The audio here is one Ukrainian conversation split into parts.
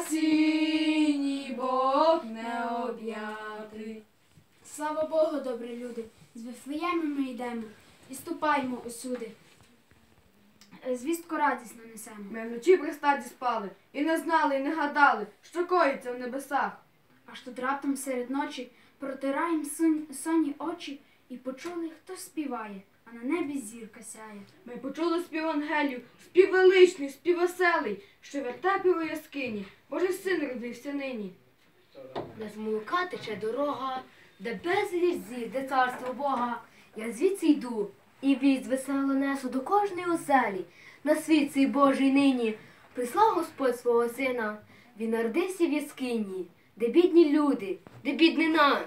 синій Бог не об'ятий. Слава Богу, добрі люди, з Вифлеєму ми йдемо і ступаємо усюди. Е, звістку радісно несемо. Ми вночі при стаді спали, і не знали, і не гадали, що коїться в небесах. Аж тут раптом серед ночі протираємо сон... соні очі і почули, хто співає а на небі зірка сяє. Ми почули спів ангелів, спів величний, спів веселий, що вертепі у яскині, Божий син родився нині. Де з молока тече дорога, де безліч зір, де царство Бога. Я звідси йду, і вість весело несу до кожної оселі. На світ цей Божий нині прислав Господь свого сина. Він народився в яскині, де бідні люди, де біднина.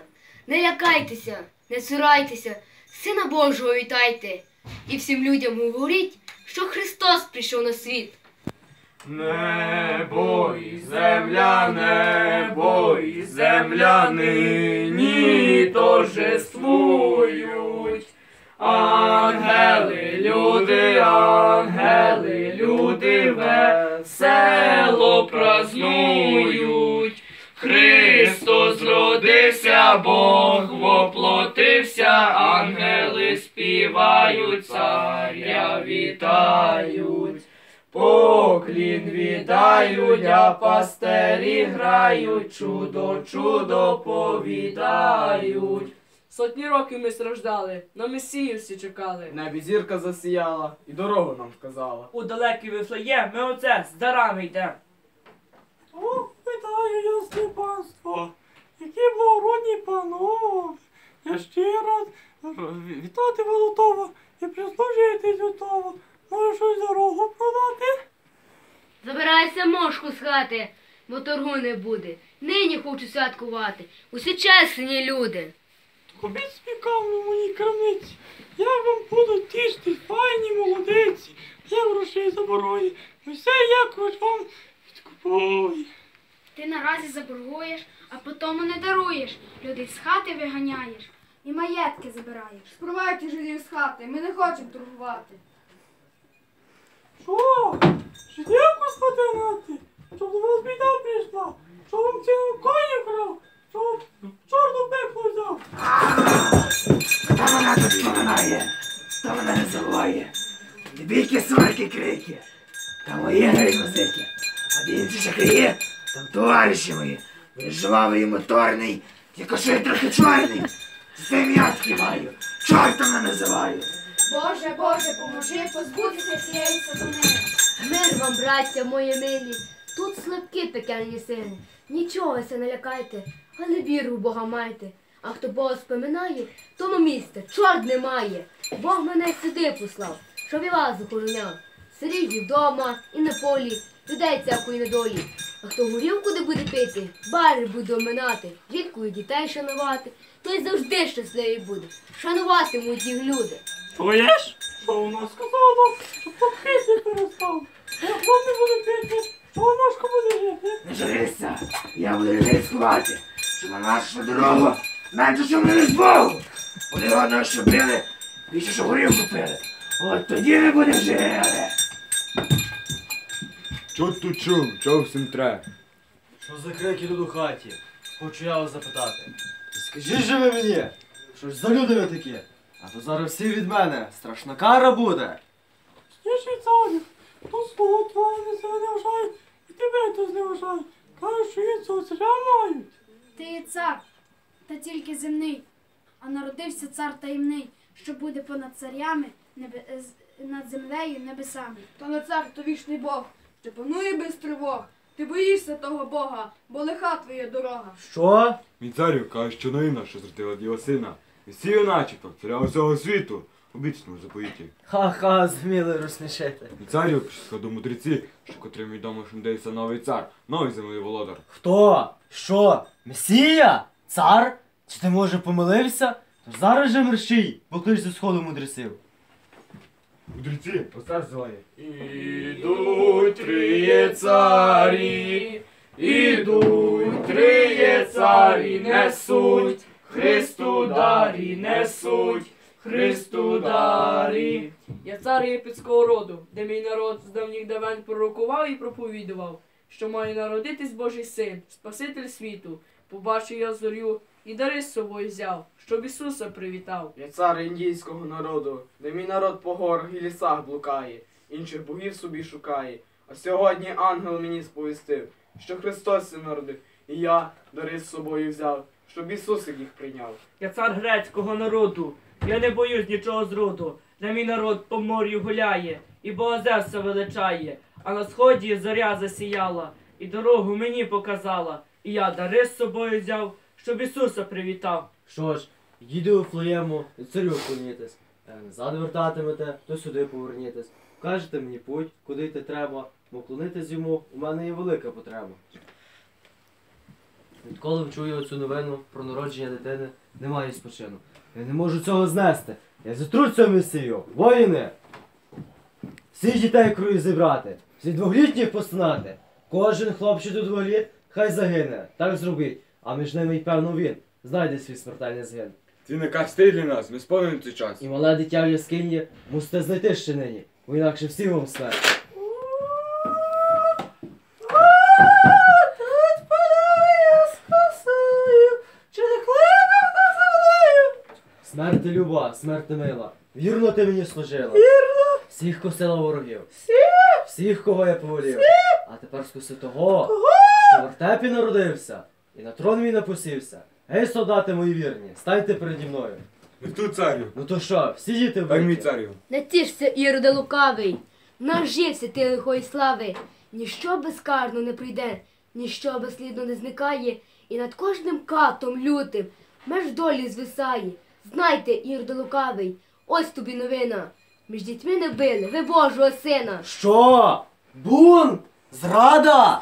Не лякайтеся, не цурайтеся, сина Божого вітайте. І всім людям говоріть, що Христос прийшов на світ. Небо і земля, небо і земля нині торжествують. Ангели, люди, ангели, люди весело празнують. Христос Бог воплотився, ангели співають, царя вітають. Поклін віддають, а пастері грають, чудо, чудо повідають. Сотні років ми страждали, на Месію всі чекали. Небі зірка засіяла і дорогу нам вказала. У далекий Вифлеєм ми оце з дарами йдемо. О, вітаю ясне панство, які благородні панове. Я щиро вітати вас і прислужитись готова. Може щось дорогу продати? Забирайся мошку з хати, бо торгу не буде. Нині хочу святкувати. Усі чесні люди. Робіть спікавну моїй крамниці. Я вам буду тішти, файні молодиці. Я грошей заборою. Усе якось вам відкупую. Ти наразі заборгуєш, а потому не даруєш. Людей з хати виганяєш і маєтки забираєш. Спровайте жидів з хати, ми не хочемо торгувати. Що? Жидів господинати? Щоб до вас біда прийшла? Що вам цілим коні крав? Щоб чорну пекло взяв? Та вона тут поминає, та вона не забуває. Не бійки сварки крики, та мої гризики. А де інші шахраї, там товариші мої. Він жвавий і моторний, тільки що я трохи чорний. З тим я маю, чортом не називаю. Боже, Боже, поможи позбутися цієї сатани. Мир вам, браття мої милі, тут слабкі пекельні сини. Нічого се не лякайте, але віру в Бога майте. А хто Бога споминає, тому місця чорт немає. Бог мене сюди послав, щоб і вас охороняв. Сирів і вдома, і на полі, людей всякої недолі. А хто горілку не буде пити, бари буде оминати, жінку і дітей шанувати, той завжди щасливий буде. Шануватимуть їх люди. Чуєш? Що вона сказала? Що попити перестав. Я вам не буду пити, що ножка буде жити. Не журися, я буду ризикувати, що на нашу дорогу менше, що ми не з Богу. Вони одного що били, більше, що горілку пили. От тоді ми будемо жили. Чо тут чув, чого всім треба? Що за крики тут у хаті? Хочу я вас запитати. Скажіть же ви мені, що ж за люди ви такі? А то зараз всі від мене страшна кара буде. Я швейцарів. Тут свого твого не зневажають, і тебе то зневажають. Кажуть, що іншого царя мають. Ти є цар, та тільки земний, а народився цар таємний, що буде понад царями, небе... над землею небесами. То не цар, то вічний Бог, що панує без тривог. Ти боїшся того Бога, бо лиха твоя дорога. Що? Мій царю каже, що новина, що зродила діва сина. І сію начебто, царя усього світу. Обічному заповіті. Ха-ха, зміли розсмішити. Мій царю, пішли до мудреці, що котрим відомо, що надився новий цар, новий землений володар. Хто? Що? Месія? Цар? Чи ти може помилився? Тож зараз же мерщій, поклич зі сходу мудреців. Мудреці, оцар зелає. Ідуть триє царі, ідуть триє царі, несуть, Христу дарі, несуть, Христу дарі. Я цар єпетського роду, де мій народ з давніх давен пророкував і проповідував, що має народитись Божий син, Спаситель світу. Побачив я зорю і дари з собою взяв, щоб Ісуса привітав. Я цар індійського народу, де мій народ по горах і лісах блукає, інших богів собі шукає. А сьогодні ангел мені сповістив, що Христос се народив, і я дари з собою взяв, щоб Ісусик їх прийняв. Я цар грецького народу, я не боюсь нічого зроду, де мій народ по морю гуляє, і Бога Зевса величає, а на сході зоря засіяла, і дорогу мені показала, і я дари з собою взяв, щоб Ісуса привітав. Що ж, їди у флоєму царю вклонітесь. Е, Назад вертатимете, то сюди повернітесь. Кажете мені путь, куди йти треба, бо вклонитись йому у мене є велика потреба. Відколи вчую оцю новину про народження дитини, немає спочину. Я не можу цього знести. Я затру цю місію. Воїни! Всіх дітей крую зібрати, всі двохлітніх поснати. Кожен хлопчик до двох літ хай загине. Так зробіть. А між ними й певно він знайде свій смертельний згин. Твій наказ ти для нас, ми сповнимо цей час. І мале дитя в яскині мусите знайти ще нині, бо інакше всі вам смерть. Смерти люба, смерти мила. Вірно ти мені служила. Вірно. Всіх косила ворогів. Всіх. Всіх, кого я повелів. А тепер скуси того, що в вертепі народився, і на трон мій напосівся. Гей, солдати мої вірні, станьте переді мною. Не тут царю, Ну то що, всі діти дай мій вбиті? царю. Не тішся, Іроде лукавий, нажився ти лихої слави. Ніщо безкарно не прийде, ніщо безслідно не зникає, і над кожним катом лютим меж долі звисає. Знайте, Іроде лукавий, ось тобі новина. Між дітьми не били, ви Божого сина. Що? Бун? Зрада?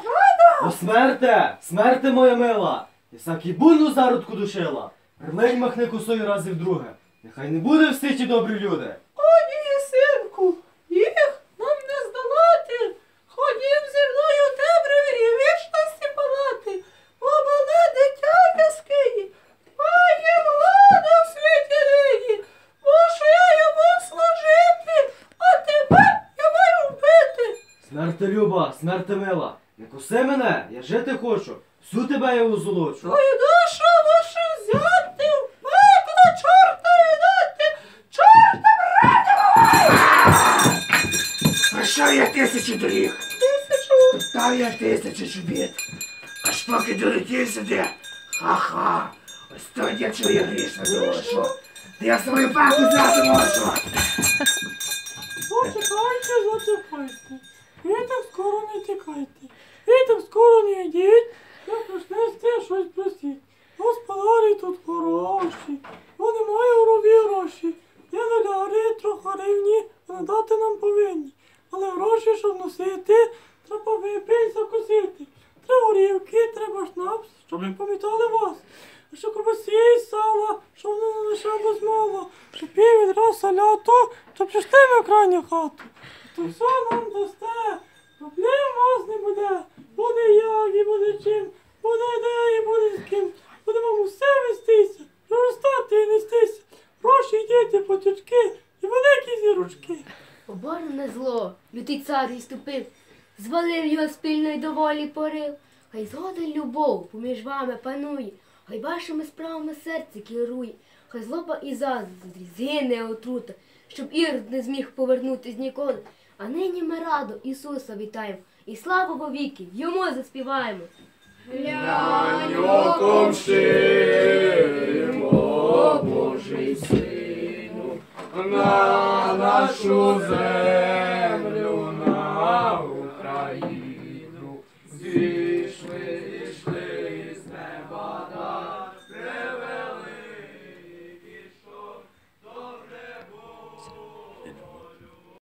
О смерте! Смерте моя мила! Ісак і бунну зародку душила. Рлень махне косою раз і вдруге. Нехай не буде в світі добрі люди. О, Ні, синку, їх нам не здолати. Ходім зі мною темряві вічності палати. Бо мале дитя в яскині має владу в світі нині. Мушу я йому служити, а тебе я маю вбити. Смерте люба, смерте мила. Не коси мене, я жити хочу. Всю тебе я узолочу. Твою душу мушу взяти, в пекло чорта віддати. Чорта Пройшов я тисячу доріг, тисячу. став я тисячу чобіт. Аж поки долетів сюди. Ха-ха. Ось тоді я чую грішну душу. Та я свою паху знати можу. Зачекайте, зачекайте. Ви так скоро не тікайте. Так скоро не йдіть. Я почнете щось просіть. Господарі тут хороші. Вони мають у робі гроші. Є доляри, трохи гривні, вони дати нам повинні. Але гроші, щоб носити, треба випити, закусити. Треба горівки, треба шнапс, щоб ми пам'ятали вас. А що і сала, щоб воно не лишалось мало. Щоб пів відраз саляту, щоб пішли ми в крайню хату. То все нам дасте, проблем вас не буде. Буде як і буде чим, буде де і буде з ким. Буде вам усе вестися, проростати і нестися. Гроші й діти, потючки і великі зірочки. Оборне зло, лютий цар відступив, звалив його спільної доволі порив. Хай згода й любов поміж вами панує, хай вашими справами серце керує, хай злоба і заздрі, згине отрута, щоб Ірод не зміг повернутись ніколи. А нині ми радо Ісуса вітаємо, і славу вовіки йому заспіваємо. Глянь шимо, Божий сину, на нашу землю,